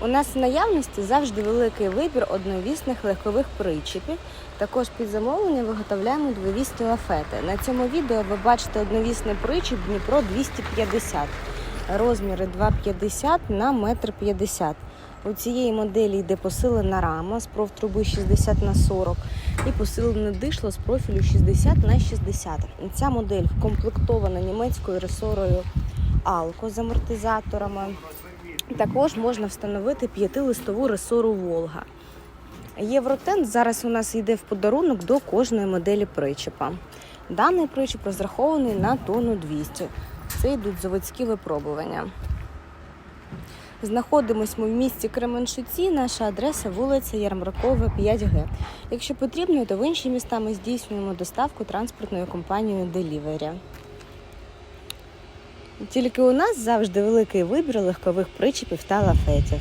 У нас в наявності завжди великий вибір одновісних легкових причепів. Також під замовлення виготовляємо двовісні лафети. На цьому відео ви бачите одновісний причіп Дніпро 250. Розміри 2,50 на 1,50 м. У цієї моделі йде посилена рама з профтруби 60 на 40 і посилене дишло з профілю 60 на 60. Ця модель вкомплектована німецькою ресорою Алко з амортизаторами. Також можна встановити п'ятилистову ресору Волга. Євротент зараз у нас йде в подарунок до кожної моделі причепа. Даний причеп розрахований на тонну 200. Це йдуть заводські випробування. Знаходимось ми в місті Кременчуці. Наша адреса вулиця Ярмаркова, 5Г. Якщо потрібно, то в інші міста ми здійснюємо доставку транспортною компанією Delivery. Тільки у нас завжди великий вибір легкових причепів та лафетів.